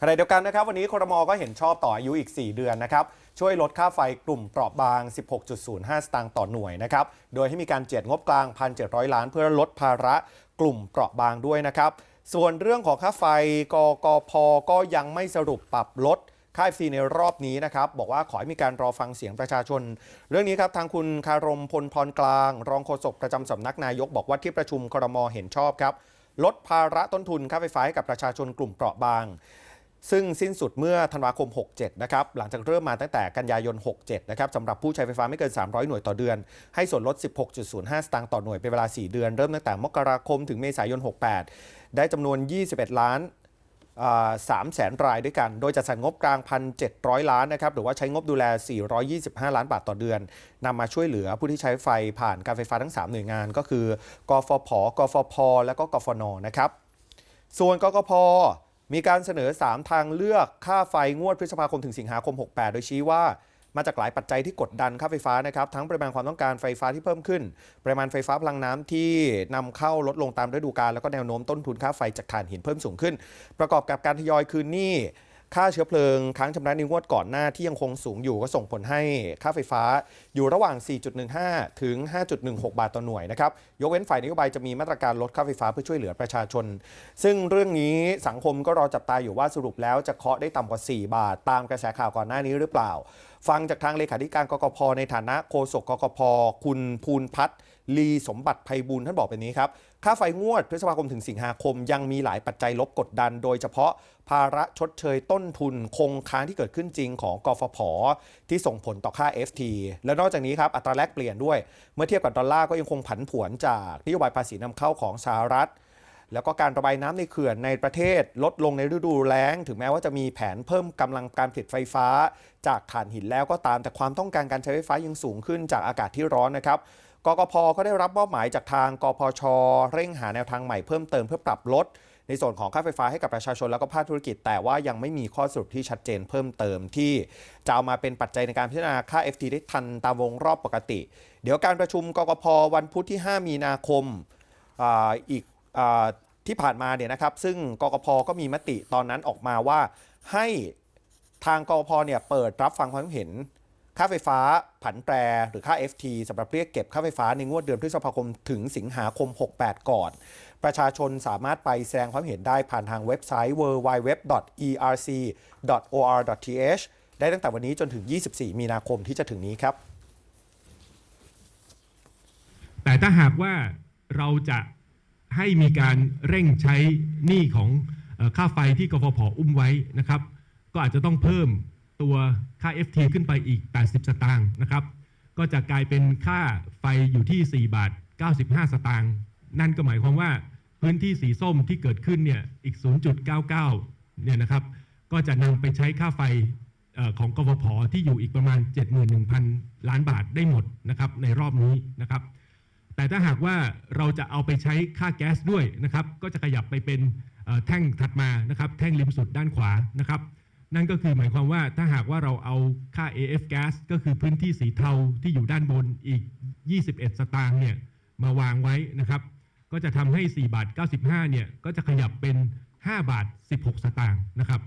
ขณะเดียวกันนะครับวันนี้ครมก็เห็นชอบต่ออายุอีก 4 เดือนนะครับช่วยลดค่าไฟกลุ่มเปราะบาง 16.05 สตางค์ต่อหน่วยนะครับโดยให้มีการเจียดงบกลาง 1,700 ล้าน เพื่อลดภาระกลุ่มเปราะบางด้วยนะครับส่วนเรื่องของค่าไฟกกพก็ยังไม่สรุปปรับลดค่า FC ในรอบนี้นะครับบอกว่าขอให้มีการรอฟังเสียงประชาชน เรื่องนี้ครับทางคุณคารมพลพรกลาง รองโฆษกประจำสำนักนายก บอกว่าที่ประชุมครมเห็นชอบครับ ลดภาระต้นทุนค่าไฟฟ้าให้กับประชาชนกลุ่มเปราะบาง ซึ่งสิ้นสุดเมื่อธันวาคม 67 นะครับ หลังจากเริ่มมาตั้งแต่กันยายน 67 นะครับสำหรับผู้ใช้ไฟฟ้าไม่เกิน 300 หน่วยต่อเดือน ให้ส่วนลด 16.05 สตางค์ต่อหน่วยเป็นเวลา 4 เดือน เริ่มตั้งแต่มกราคมถึงเมษายน 68 ได้จำนวน 21 ล้านสามแสนรายด้วยกัน โดยจะสรรงบกลาง 1,700 ล้านนะครับ หรือว่าใช้งบดูแล 425 ล้านบาทต่อเดือน นำมาช่วยเหลือผู้ที่ใช้ไฟผ่านการไฟฟ้าทั้ง 3 หน่วยงาน ก็คือ กฟผ กฟพ และก็กฟน นะครับ ส่วนกกพ มีการเสนอ 3 ทางเลือกค่าไฟงวดพฤษภาคมถึงสิงหาคม 68 โดยชี้ว่ามาจากหลายปัจจัยที่กดดันค่าไฟฟ้านะครับทั้งปริมาณความต้องการไฟฟ้าที่เพิ่มขึ้น ปริมาณไฟฟ้าพลังน้ำที่นำเข้าลดลงตามฤดูกาลแล้วก็แนวโน้มต้นทุนค่าไฟจากถ่านหินเพิ่มสูงขึ้น ประกอบกับการทยอยคืนหนี้ ค่าเชื้อเพลิงค้างชำระในงวดก่อนหน้าที่ยังคงสูงอยู่ก็ส่งผลให้ค่าไฟฟ้าอยู่ระหว่าง 4.15 ถึง 5.16 บาทต่อหน่วยนะครับ ยกเว้นฝ่ายนโยบายจะมีมาตรการลดค่าไฟฟ้าเพื่อช่วยเหลือประชาชน ซึ่งเรื่องนี้สังคมก็รอจับตาอยู่ว่าสรุปแล้วจะเคาะได้ต่ำกว่า 4 บาท ตามกระแสข่าวก่อนหน้านี้หรือเปล่า ฟังจากทางเลขาธิการกกพในฐานะโฆษกกกพคุณภูนพัฒน์ ลีสมบัติไพบูลท่านบอกแบบนี้ครับ ค่าไฟงวดพฤษภาคมถึงสิงหาคม ยังมีหลายปัจจัยลบกดดัน โดยเฉพาะภาระชดเชยต้นทุนคงค้างที่เกิดขึ้นจริงของกฟผ ที่ส่งผลต่อค่า FT และนอกจากนี้ครับอัตราแลกเปลี่ยนด้วย เมื่อเทียบกับดอลลาร์ก็ยังคงผันผวนจากนโยบายภาษีนำเข้าของสหรัฐแล้วก็การระบายน้ำในเขื่อนในประเทศลดลงในฤดูแล้ง ถึงแม้ว่าจะมีแผนเพิ่มกำลังการผลิตไฟฟ้า จากถ่านหินแล้วก็ตามแต่ความต้องการการใช้ไฟฟ้ายังสูงขึ้นจากอากาศที่ร้อนนะครับ กกพก็ได้รับมอบหมายจากทางกพช เร่งหาแนวทางใหม่เพิ่มเติมเพื่อปรับลด ในส่วนของค่าไฟฟ้าให้กับประชาชนแล้วก็ภาคธุรกิจ แต่ว่ายังไม่มีข้อสรุปที่ชัดเจนเพิ่มเติมที่จะเอามาเป็นปัจจัยในการพิจารณาค่า FT ได้ทันตามวงรอบปกติ เดี๋ยวการประชุมกกพวันพุธที่ 5 มีนาคมออีกอที่ผ่านมาเนี่ยนะครับ ซึ่งกกพก็มีมติตอนนั้นออกมาว่าให้ทางกกพเนี่ยเปิดรับฟังความเห็น ค่าไฟฟ้าผันแปรหรือค่า FT สำหรับเรียกเก็บค่าไฟฟ้าในงวดเดือนพฤษภาคมถึงสิงหาคม 68 ก่อน ประชาชนสามารถไปแสดงความเห็นได้ผ่านทางเว็บไซต์ www.erc.or.th ได้ตั้งแต่วันนี้จนถึง 24 มีนาคมที่จะถึงนี้ครับ แต่ถ้าหากว่าเราจะให้มีการเร่งใช้หนี้ของค่าไฟที่กฟผอุ้มไว้นะครับ ก็อาจจะต้องเพิ่ม ตัวค่า FT ขึ้นไปอีก 80 สตางค์นะครับ ก็จะกลายเป็นค่าไฟอยู่ที่ 4 บาท 95 สตางค์นั่นก็หมายความว่าพื้นที่สีส้มที่เกิดขึ้นเนี่ยอีก 0.99 เนี่ยนะครับ ก็จะนำไปใช้ค่าไฟออของกฟผที่อยู่อีกประมาณ 71,000 ล้านบาทได้หมดนะครับในรอบนี้นะครับ แต่ถ้าหากว่าเราจะเอาไปใช้ค่าแก๊สด้วยนะครับ ก็จะขยับไปเป็นแท่งถัดมานะครับ แท่งริมสุดด้านขวานะครับ นั่นก็คือหมายความว่าถ้าหากว่าเราเอาค่า AF gas ก็คือพื้นที่สีเทาที่อยู่ด้านบนอีก 21 สตางค์เนี่ยมาวางไว้นะครับ ก็จะทำให้ 4 บาท 95 เนี่ยก็จะขยับเป็น 5 บาท 16 สตางค์นะครับ